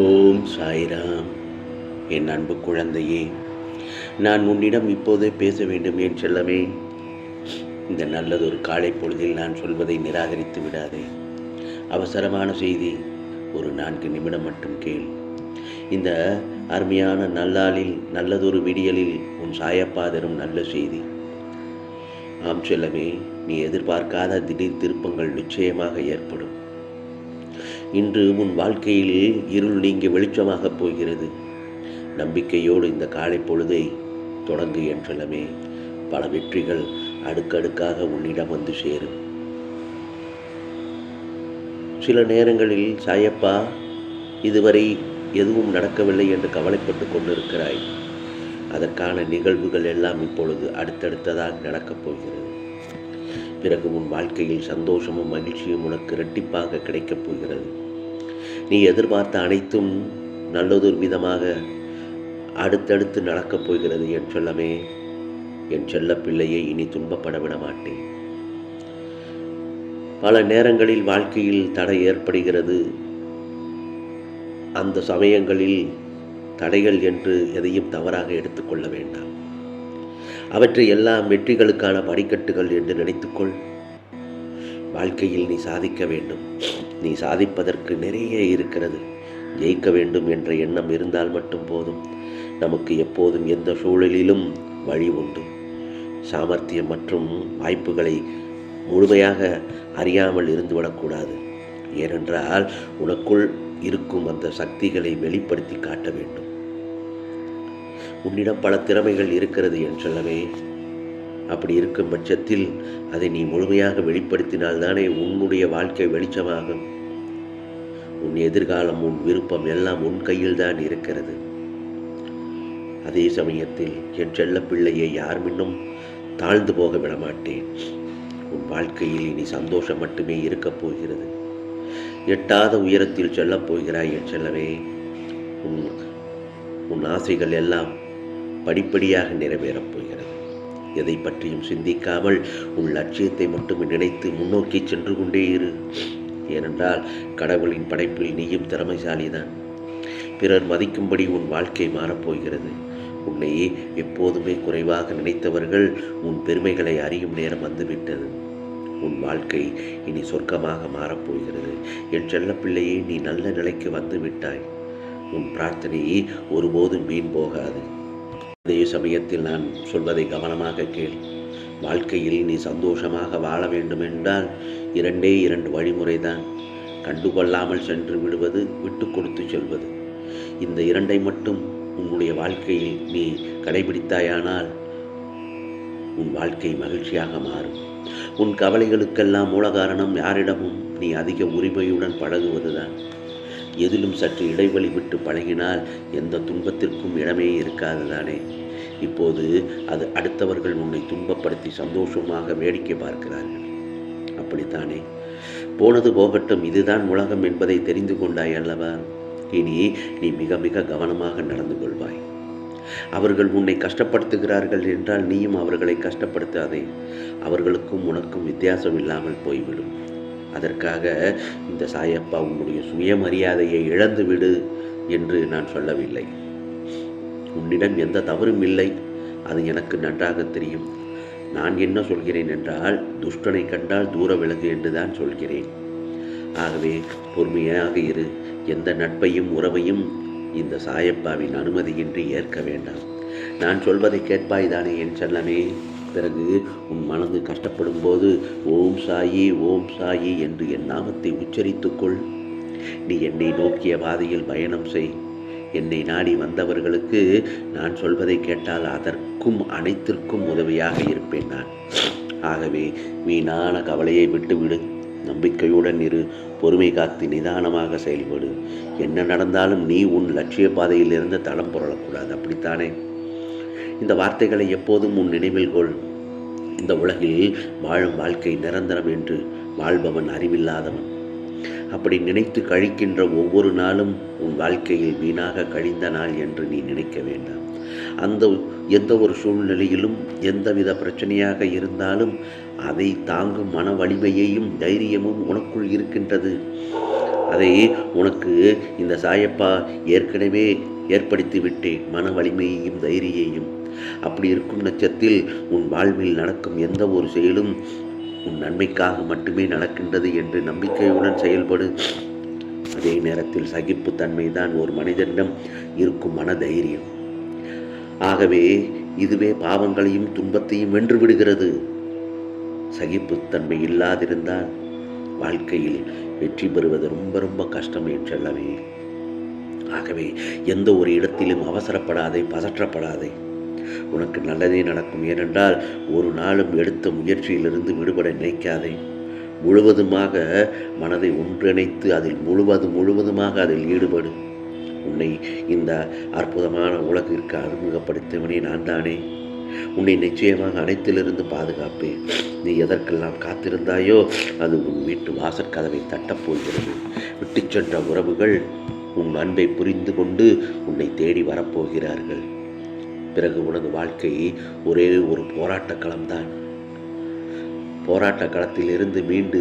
ஓம் சாய்ராம். என் அன்பு குழந்தையே நான் உன்னிடம் இப்போதே பேச வேண்டும் என் செல்லமே. இந்த நல்லதொரு காலை பொழுதில் நான் சொல்வதை நிராகரித்து விடாதே. அவசரமான செய்தி ஒரு நான்கு நிமிடம் மட்டும் கேள். இந்த அருமையான நல்லாளில் நல்லதொரு விடியலில் உன் சாயப்பா தரும் நல்ல செய்தி. ஆம் செல்லமே நீ எதிர்பார்க்காத திடீர் திருப்பங்கள் நிச்சயமாக ஏற்படும். இன்று உன் வாழ்க்கையில் இருள் நீங்கி வெளிச்சமாகப் போகிறது. நம்பிக்கையோடு இந்த காலை பொழுதை தொடங்கு என்றலமே பல வெற்றிகள் அடுக்கடுக்காக உன்னிடம் வந்து சேரும். சில நேரங்களில் சாயப்பா இதுவரை எதுவும் நடக்கவில்லை என்று கவலைப்பட்டு கொண்டிருக்கிறாய். அதற்கான நிகழ்வுகள் எல்லாம் இப்பொழுது அடுத்தடுத்ததாக நடக்கப் போகிறது. பிறகு உன் வாழ்க்கையில் சந்தோஷமும் மகிழ்ச்சியும் உனக்கு இரட்டிப்பாக கிடைக்கப் போகிறது. நீ எதிர்பார்த்த அனைத்தும் நல்லதொரு விதமாக அடுத்தடுத்து நடக்கப் போகிறது. என் செல்லமே என் செல்ல பிள்ளையை இனி துன்பப்பட விட மாட்டேன். பல நேரங்களில் வாழ்க்கையில் தடை ஏற்படுகிறது. அந்த சமயங்களில் தடைகள் என்று எதையும் தவறாக எடுத்துக்கொள்ள வேண்டாம். அவற்றை எல்லாம் வெற்றிகளுக்கான படிக்கட்டுகள் என்று நினைத்துக்கொள். வாழ்க்கையில் நீ சாதிக்க வேண்டும். நீ சாதிப்பதற்கு நிறைய இருக்கிறது. ஜெயிக்க வேண்டும் என்ற எண்ணம் இருந்தால் மட்டும் போதும். நமக்கு எப்போதும் எந்த சூழலிலும் வழி உண்டு. சாமர்த்தியம் மற்றும் வாய்ப்புகளை முழுமையாக அறியாமல் இருந்துவிடக்கூடாது ஏனென்றால் உனக்குள் இருக்கும் அந்த சக்திகளை வெளிப்படுத்தி காட்ட வேண்டும். உன்னிடம் பல திறமைகள் இருக்கிறது என் சொல்லவே அப்படி இருக்கும் பட்சத்தில் அதை நீ முழுமையாக வெளிப்படுத்தினால்தானே உன்னுடைய வாழ்க்கை வெளிச்சமாகும். உன் எதிர்காலம் உன் விருப்பம் எல்லாம் உன் கையில் தான் இருக்கிறது. அதே சமயத்தில் என் செல்ல பிள்ளையை யார் மின்னும் தாழ்ந்து போக விட மாட்டேன் உன் வாழ்க்கையில் இனி சந்தோஷம் மட்டுமே இருக்கப் போகிறது. எட்டாத உயரத்தில் செல்லப் போகிறாய் என் செல்லவே உன் உன் ஆசைகள் எல்லாம் படிப்படியாக நிறைவேறப் போகிறது. எதை பற்றியும் சிந்திக்காமல் உன் லட்சியத்தை மட்டும் நினைத்து முன்னோக்கி சென்று கொண்டே இரு. ஏனென்றால் கடவுளின் படைப்பில் நீயும் திறமைசாலிதான். பிறர் மதிக்கும்படி உன் வாழ்க்கை மாறப்போகிறது உன்னையே எப்போதுமே குறைவாக நினைத்தவர்கள் உன் பெருமைகளை அறியும் நேரம் வந்துவிட்டது. உன் வாழ்க்கை இனி சொர்க்கமாக மாறப்போகிறது என் செல்லப்பிள்ளையே நீ நல்ல நிலைக்கு வந்து விட்டாய் உன் பிரார்த்தனையே ஒருபோதும் வீண் போகாது. அதே சமயத்தில் நான் சொல்வதை கவனமாக கேள். வாழ்க்கையில் நீ சந்தோஷமாக வாழ வேண்டுமென்றால் இரண்டே இரண்டு வழிமுறைதான். கண்டுகொள்ளாமல் சென்று விடுவது விட்டு கொடுத்து செல்வது. இந்த இரண்டை மட்டும் உன்னுடைய வாழ்க்கையில் நீ கடைபிடித்தாயானால் உன் வாழ்க்கை மகிழ்ச்சியாக மாறும். உன் கவலைகளுக்கெல்லாம் மூல காரணம் யாரிடமும் நீ அதிக உரிமையுடன் பழகுவதுதான். எதிலும் சற்று இடைவெளி விட்டு பழகினால் எந்த துன்பத்திற்கும் இடமே இருக்காது தானே? இப்போது அது அடுத்தவர்கள் உன்னை துன்பப்படுத்தி சந்தோஷமாக வேடிக்கை பார்க்கிறார்கள். அப்படித்தானே? போனது போகட்டும் இதுதான் உலகம் என்பதை தெரிந்து கொண்டாய் அல்லவா? இனி நீ மிக மிக கவனமாக நடந்து கொள்வாய். அவர்கள் உன்னை கஷ்டப்படுத்துகிறார்கள் என்றால் நீயும் அவர்களை கஷ்டப்படுத்தாதே. அவர்களுக்கும் உனக்கும் வித்தியாசம் இல்லாமல் போய்விடும். அதற்காக இந்த சாயப்பா உன்னுடைய சுயமரியாதையை இழந்து விடு என்று நான் சொல்லவில்லை. உன்னிடம் எந்த தவறும் இல்லை. அது எனக்கு நன்றாக தெரியும். நான் என்ன சொல்கிறேன் என்றால் துஷ்டனை கண்டால் தூர விலகு என்று தான் சொல்கிறேன். ஆகவே பொறுமையாக இரு. எந்த நட்பையும் உறவையும் இந்த சாயப்பாவின் அனுமதியின்றி ஏற்க வேண்டாம். நான் சொல்வதை கேட்பாய்தானே என் செல்லமே? பிறகு உன் மனது கஷ்டப்படும் போது ஓம் சாயி ஓம் சாயி என்று என் நாமத்தை உச்சரித்துக்கொள் நீ என்னை நோக்கிய பாதையில் பயணம் செய். என்னை நாடி வந்தவர்களுக்கு நான் சொல்வதை கேட்டால் அதற்கும் அனைத்திற்கும் உதவியாக இருப்பேன் நான். ஆகவே வீணான கவலையை விட்டுவிடு. நம்பிக்கையுடன் இரு. பொறுமை காத்து நிதானமாக செயல்படு. என்ன நடந்தாலும் நீ உன் லட்சிய பாதையிலிருந்து தடம் புரளக்கூடாது. அப்படித்தானே? இந்த வார்த்தைகளை எப்போதும் உன் நினைவில் கொள். இந்த உலகில் வாழும் வாழ்க்கை நிரந்தரம் என்று வாழ்பவன் அறிவில்லாதவன். அப்படி நினைத்து கழிக்கின்ற ஒவ்வொரு நாளும் உன் வாழ்க்கையில் வீணாக கழிந்த நாள் என்று நீ நினைக்க வேண்டாம். அந்த எந்த ஒரு சூழ்நிலையிலும் எந்தவித பிரச்சனையாக இருந்தாலும் அதை தாங்கும் மன வலிமையையும் தைரியமும் உனக்குள் இருக்கின்றது. அதை உனக்கு இந்த சாயப்பா ஏற்கனவே ஏற்படுத்தி விட்டேன். மன வலிமையையும் தைரியையும். அப்படி இருக்கும் நட்சத்தில் உன் வாழ்வில் நடக்கும் எந்த ஒரு செயலும் உன் நன்மைக்காக மட்டுமே நடக்கின்றது என்று நம்பிக்கையுடன் செயல்படு. அதே நேரத்தில் சகிப்புத்தன்மை தான் ஒரு மனிதனிடம் இருக்கும் மன தைரியம் ஆகவே இதுவே பாவங்களையும் துன்பத்தையும் வென்று விடுகிறது. சகிப்புத்தன்மை இல்லாதிருந்தால் வாழ்க்கையில் வெற்றி பெறுவது ரொம்ப ரொம்ப கஷ்டம் என்றெல்லாமே ஆகவே எந்த ஒரு இடத்திலும் அவசரப்படாதே பதற்றப்படாதே. உனக்கு நல்லதே நடக்கும். ஏனென்றால் ஒரு நாளும் எடுத்த முயற்சியிலிருந்து விடுபட நினைக்காதே. முழுவதுமாக மனதை ஒன்றிணைத்து அதில் முழுவதும் முழுவதுமாக அதில் ஈடுபடு. உன்னை இந்த அற்புதமான உலகிற்கு அறிமுகப்படுத்தவனே நான் தானே. உன்னை நிச்சயமாக அனைத்திலிருந்து பாதுகாப்பேன். நீ எதற்கெல்லாம் காத்திருந்தாயோ அது உன் வீட்டு வாசற்கதவை தட்டப் போகிறது. விட்டுச் சென்ற உறவுகள் உன் அன்பை புரிந்து கொண்டு உன்னை தேடி வரப்போகிறார்கள். பிறகு உனது வாழ்க்கை ஒரே ஒரு போராட்ட களம்தான் போராட்ட களத்திலிருந்து மீண்டு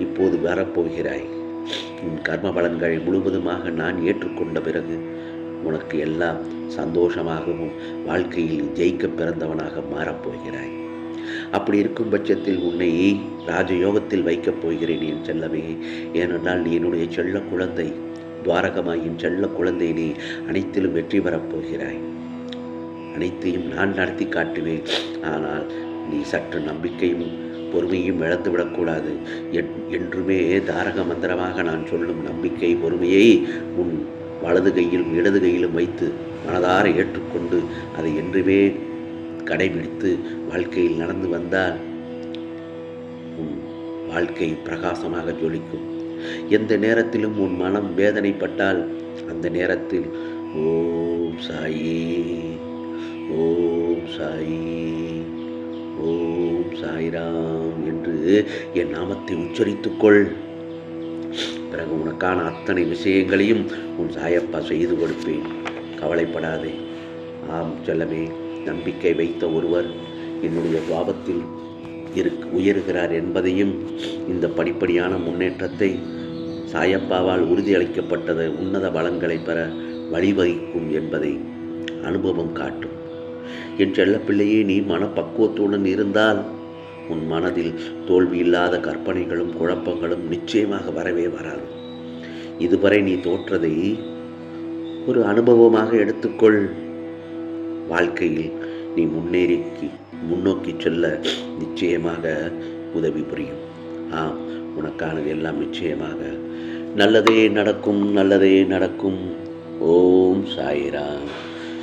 இப்போது வரப்போகிறாய். உன் கர்ம பலன்களை முழுவதுமாக நான் ஏற்றுக்கொண்ட பிறகு உனக்கு எல்லாம் சந்தோஷமாகவும் வாழ்க்கையில் ஜெயிக்க பிறந்தவனாக மாறப்போகிறாய். அப்படி இருக்கும் பட்சத்தில் உன்னை ராஜயோகத்தில் வைக்கப் போகிறேன் என் செல்லவே ஏனென்றால் நீ என்னுடைய செல்ல குழந்தை. துவாரகமாயின் செல்ல குழந்தை நீ அனைத்திலும் வெற்றி பெறப் போகிறாய். அனைத்தையும் நான் நடத்தி காட்டுவேன். ஆனால் நீ சற்று நம்பிக்கையும் பொறுமையும் இழந்துவிடக்கூடாது என்- என்றுமே தாரக மந்திரமாக நான் சொல்லும் நம்பிக்கை பொறுமையை உன் வலது கையிலும் இடது கையிலும் வைத்து மனதார ஏற்றுக்கொண்டு அதை என்றுமே கடைபிடித்து வாழ்க்கையில் நடந்து வந்தால் உன் வாழ்க்கை பிரகாசமாக ஜொலிக்கும். எந்த நேரத்திலும் உன் மனம் வேதனைப்பட்டால் அந்த நேரத்தில் ஓம் சாயே ஓம் சாயி ஓம் சாய்ராம் என்று என் நாமத்தை உச்சரித்துக்கொள். பிறகு உனக்கான அத்தனை விஷயங்களையும் உன் சாயப்பா செய்து கொடுப்பேன். கவலைப்படாதே. ஆம் செல்லமே நம்பிக்கை வைத்த ஒருவர் என்னுடைய துவாபத்தில் இருக் உயர்கிறார் என்பதையும் இந்த படிப்படியான முன்னேற்றத்தை சாயப்பாவால் உறுதியளிக்கப்பட்டது உன்னத பலன்களை பெற வழிவகிக்கும் என்பதை அனுபவம் காட்டும். என் செல்லப்பிள்ளையே நீ மனப்பக்குவத்துடன் இருந்தால் உன் மனதில் தோல்வி இல்லாத கற்பனைகளும் குழப்பங்களும் நிச்சயமாக வரவே வராது. இதுவரை நீ தோற்றதை ஒரு அனுபவமாக எடுத்துக்கொள். வாழ்க்கையில் நீ முன்னேறி முன்னோக்கி செல்ல நிச்சயமாக உதவி புரியும். ஆம் உனக்கானது எல்லாம் நிச்சயமாக. நல்லதே நடக்கும் நல்லதே நடக்கும். ஓம் சாயிராம்.